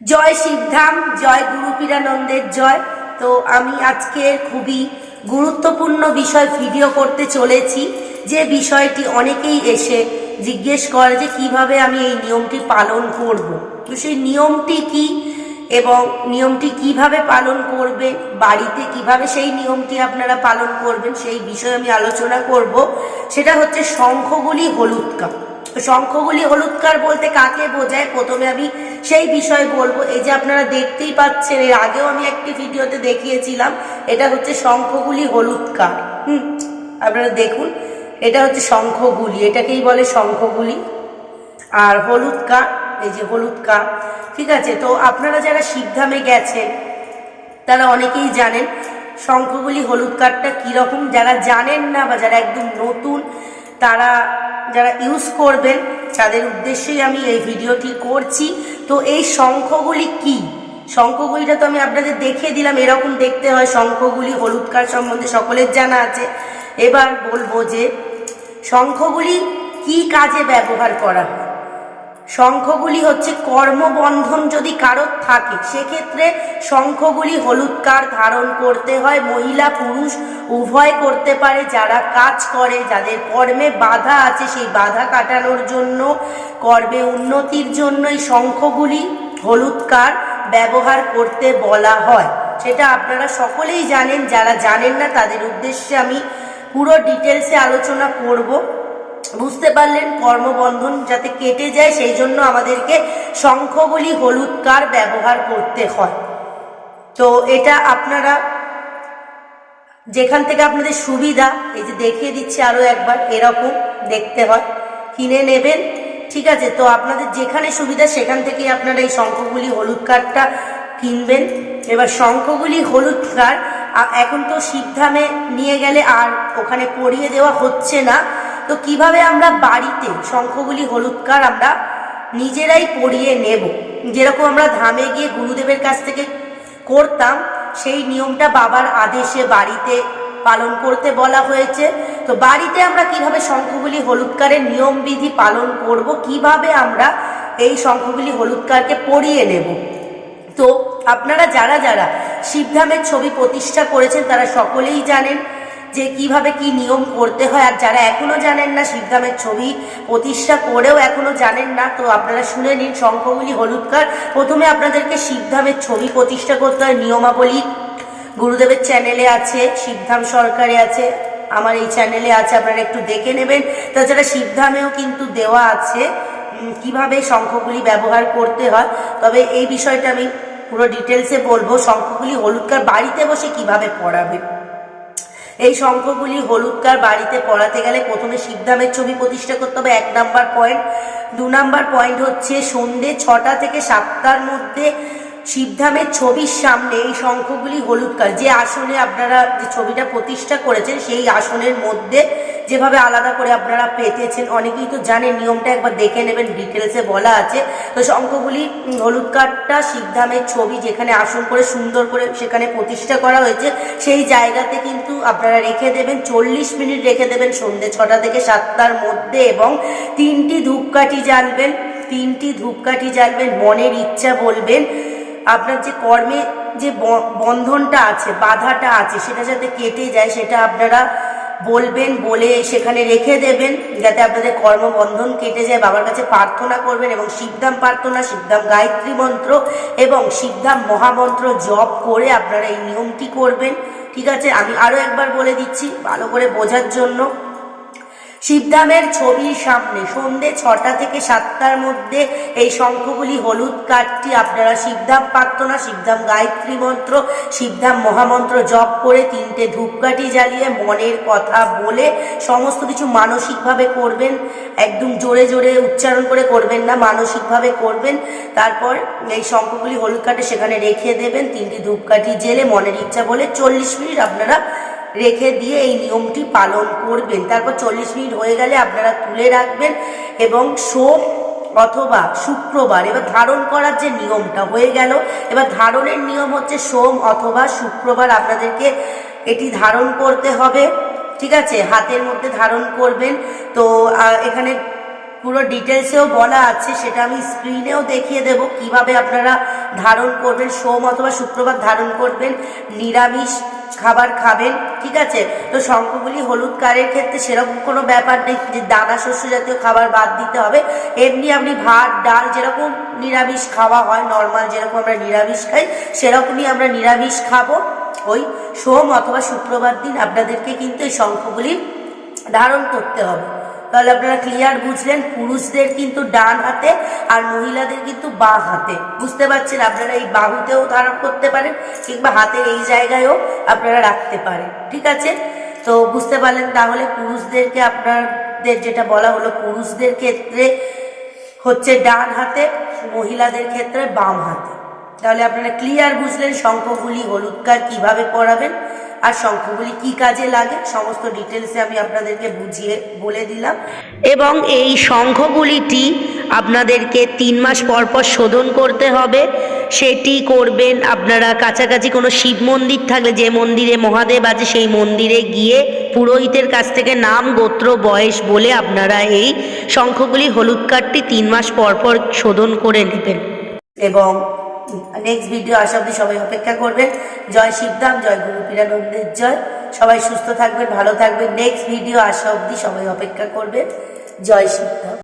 জয় শিবধাম জয় গুরু পীরানন্দের জয়। তো আমি আজকে খুবই গুরুত্বপূর্ণ বিষয় ভিডিও করতে চলেছি, যে বিষয়টি অনেকেই এসে জিজ্ঞেস করে যে কীভাবে আমি এই নিয়মটি পালন করব। তো সেই নিয়মটি কি এবং নিয়মটি কীভাবে পালন করবে, বাড়িতে কীভাবে সেই নিয়মটি আপনারা পালন করবেন, সেই বিষয়ে আমি আলোচনা করব। সেটা হচ্ছে শঙ্খগুলি হলুদ হলুদকা শঙ্খগুলি হলুদকার বলতে কাকে বোঝায় প্রথমে আমি সেই বিষয় বলব। এই যে আপনারা দেখতেই পাচ্ছেন, এর আগেও আমি একটি ভিডিওতে দেখিয়েছিলাম, এটা হচ্ছে শঙ্খগুলি হলুদকার হুম, আপনারা দেখুন, এটা হচ্ছে শঙ্খগুলি, এটাকেই বলে শঙ্খগুলি। আর হলুদ কাঠ এই যে হলুদ কাঠ ঠিক আছে? তো আপনারা যারা শিবধামে গেছেন, তারা অনেকেই জানেন শঙ্খগুলি হলুদ কাঠটা কীরকম। যারা জানেন না বা যারা একদম নতুন তারা যারা ইউজ করবেন, তাদের উদ্দেশ্যেই আমি এই ভিডিওটি করছি। তো এই শঙ্খগুলি কি? শঙ্খগুলিটা তো আমি আপনাদের দেখিয়ে দিলাম, এরকম দেখতে হয়। শঙ্খগুলি হলুদ কাঠ সম্বন্ধে সকলের জানা আছে। এবার বলব যে, শঙ্খগুলি কি কাজে ব্যবহার করা হয়? শঙ্খগুলি হচ্ছে কর্মবন্ধন যদি কারোর থাকে, সেক্ষেত্রে শঙ্খগুলি হলুদ কার ধারণ করতে হয়, মহিলা, পুরুষ উভয় করতে পারে, যারা কাজ করে, যাদের কর্মে বাধা আছে, সেই বাধা কাটানোর জন্য, কর্মে উন্নতির জন্য এই শঙ্খগুলি হলুদ কার ব্যবহার করতে বলা হয়। সেটা আপনারা সকলেই জানেন, যারা জানেন না, তাদের উদ্দেশ্যে আমি পুরো ডিটেলসে আলোচনা করব। বুঝতে পারলেন কর্মবন্ধন যাতে কেটে যায়, সেই জন্য আমাদেরকে শঙ্খগুলি হলুদ কার ব্যবহার করতে হয়। তো এটা আপনারা যেখান থেকে আপনাদের সুবিধা, এই যে দেখিয়ে দিচ্ছে আরও একবার, এরকম দেখতে হয়। কিনে নেবেন, ঠিক আছে? তো আপনাদের যেখানে সুবিধা, সেখান থেকেই আপনারা এই শঙ্খগুলি হলুদ কার্ডটা কিনবেন। এবার শঙ্খগুলি হলুদ কার্ড এখন তো শিবধামে নিয়ে গেলে আর ওখানে পরিয়ে দেওয়া হচ্ছে না। তো কীভাবে আমরা বাড়িতে শঙ্খগুলি হলুদ কার আমরা নিজেরাই পরিয়ে নেব? যেরকম আমরা ধামে গিয়ে গুরুদেবের কাছ থেকে করতাম, সেই নিয়মটা বাবার আদেশে বাড়িতে পালন করতে বলা হয়েছে। তো বাড়িতে আমরা কীভাবে শঙ্খগুলি হলুদকারের নিয়মবিধি পালন করব? কীভাবে আমরা এই শঙ্খগুলি হলুদকারকে পরিয়ে নেব? তো আপনারা যারা যারা শিবধামের ছবি প্রতিষ্ঠা করেছেন, তারা সকলেই জানেন যে কীভাবে কি নিয়ম করতে হয় আর যারা এখনও জানেন না শিবধামের ছবি প্রতিষ্ঠা করেও এখনও জানেন না, তো আপনারা শুনে নিন শঙ্খগুলি হলুদকার। প্রথমে আপনাদেরকে শিবধামের ছবি প্রতিষ্ঠা করতে হয় নিয়মাবলী। গুরুদেবের চ্যানেলে আছে, শিবধাম সরকারে আছে, আমার এই চ্যানেলে আছে, আপনারা একটু দেখে নেবেন। তাছাড়া শিবধামেও কিন্তু দেওয়া আছে কীভাবে শঙ্খগুলি ব্যবহার করতে হয়। তবে এই বিষয়টা আমি পুরো ডিটেলসে বলব, শঙ্খগুলি হলুদকার বাড়িতে বসে কীভাবে পড়াবে। এই শঙ্খগুলি হলুদকার বাড়িতে পড়াতে গেলে প্রথমে শিবধামের ছবি প্রতিষ্ঠা করতে হবে, এক নাম্বার পয়েন্ট। দু নাম্বার পয়েন্ট হচ্ছে সন্ধ্যে ছটা থেকে সাতটার মধ্যে শিবধামের ছবির সামনে এই শঙ্খগুলি হলুদকার। যে আসনে আপনারা যে ছবিটা প্রতিষ্ঠা করেছেন, সেই আসনের মধ্যে যেভাবে আলাদা করে আপনারা পেতেছেন, অনেকেই তো জানেন নিয়মটা একবার দেখে নেবেন ডিটেলসে বলা আছে। তো শঙ্খগুলি হলুদ কাঠটা, শিবধামের ছবি যেখানে আসন করে সুন্দর করে সেখানে প্রতিষ্ঠা করা হয়েছে, সেই জায়গাতে কিন্তু আপনারা রেখে দেবেন, চল্লিশ মিনিট রেখে দেবেন সন্ধ্যে ছটা থেকে সাতটার মধ্যে এবং তিনটি ধূপকাঠি জ্বালবেন, তিনটি ধূপকাঠি জ্বালবেন, মনের ইচ্ছা বলবেন। আপনার যে কর্মে যে বন্ধনটা আছে, বাধাটা আছে, সেটা যাতে কেটে যায়, সেটা আপনারা বলবেন, বলে সেখানে রেখে দেবেন, যাতে আপনাদের কর্মবন্ধন কেটে যায়। বাবার কাছে প্রার্থনা করবেন এবং শিবধাম প্রার্থনা, শিবধাম গায়ত্রী মন্ত্র এবং শিবধাম মহামন্ত্র জপ করে আপনারা এই নিয়মটি করবেন। ঠিক আছে? আমি আরও একবার বলে দিচ্ছি, ভালো করে বোঝার জন্য। শিবধামের ছবির সামনে। সন্ধে ছটা থেকে সাতটার মধ্যে এই শঙ্খগুলি হলুদ কাঠটি আপনারা শিবধাম প্রার্থনা, শিবধাম গায়ত্রী মন্ত্র, শিবধাম মহামন্ত্র জপ করে তিনটে ধূপকাঠি জ্বালিয়ে মনের কথা বলে সমস্ত কিছু মানসিকভাবে করবেন। একদম জোরে জোরে উচ্চারণ করে করবেন না, মানসিকভাবে করবেন। তারপর এই শঙ্খগুলি হলুদ কাঠে সেখানে রেখে দেবেন। তিনটি ধূপকাঠি জেলে মনের ইচ্ছা বলে চল্লিশ মিনিট আপনারা রেখে দিয়ে এই নিয়মটি পালন করবেন। তারপর চল্লিশ মিনিট হয়ে গেলে আপনারা তুলে রাখবেন এবং সোম অথবা শুক্রবার, এবার ধারণ করার যে নিয়মটা হয়ে গেল, এবার ধারণের নিয়ম হচ্ছে সোম অথবা শুক্রবার আপনাদেরকে এটি ধারণ করতে হবে। ঠিক আছে? হাতের মধ্যে ধারণ করবেন। তো এখানে পুরো ডিটেলসেও বলা আছে, সেটা আমি স্ক্রিনেও দেখিয়ে দেব কীভাবে আপনারা ধারণ করবেন। সোম অথবা শুক্রবার ধারণ করবেন। নিরামিষ খাবার খাবেন, ঠিক আছে? তো শঙ্খগুলি হলুদ কারের ক্ষেত্রে সেরকম কোনো ব্যাপার নেই, যে দানা শস্য জাতীয় খাবার বাদ দিতে হবে। এমনি আপনি ভাত, ডাল যেরকম নিরামিষ খাওয়া হয় নর্মাল যেরকম আমরা নিরামিষ খাই, সেরকমই আমরা নিরামিষ খাব। ওই সোম অথবা শুক্রবার দিন আপনাদেরকে কিন্তু এই শঙ্খগুলি ধারণ করতে হবে। তাহলে আপনারা ক্লিয়ার বুঝলেন, পুরুষদের কিন্তু ডান হাতে আর মহিলাদের কিন্তু বাঁ হাতে। বুঝতে পারছেন? আপনারা এই বাহুতেও ধারণ করতে পারেন, কিংবা হাতের এই জায়গায়ও আপনারা রাখতে পারেন। ঠিক আছে? তো বুঝতে পারলেন তাহলে পুরুষদেরকে আপনাদের যেটা বলা হলো, পুরুষদের ক্ষেত্রে হচ্ছে ডান হাতে, মহিলাদের ক্ষেত্রে বাম হাতে। তাহলে আপনারা ক্লিয়ার বুঝলেন, শঙ্খগুলি হলুদ কার কীভাবে পরাবেন? আর শঙ্খগুলি কি কাজে লাগে? সমস্ত ডিটেলসে আমি আপনাদেরকে বুঝিয়ে বলে দিলাম। এবং এই শঙ্খগুলিটি আপনাদেরকে তিন মাস পর পর শোধন করতে হবে। সেটি করবেন আপনারা কাছাকাছি কোনো শিব মন্দির থাকলে যে মন্দিরে মহাদেব আছে সেই মন্দিরে গিয়ে পুরোহিতের কাছ থেকে নাম, গোত্র, বয়স বলে আপনারা এই শঙ্খগুলি হলুদ কার্ডটি তিন মাস পর পর শোধন করে নেবেন। এবং নেক্সট ভিডিও আসা অবধি সবাই অপেক্ষা করবে জয় শিবধাম জয় গুরু পীরানন্দের জয়। সবাই সুস্থ থাকবেন, ভালো থাকবেন। নেক্সট ভিডিও আসা অবধি সবাই অপেক্ষা করবে জয় শিবধাম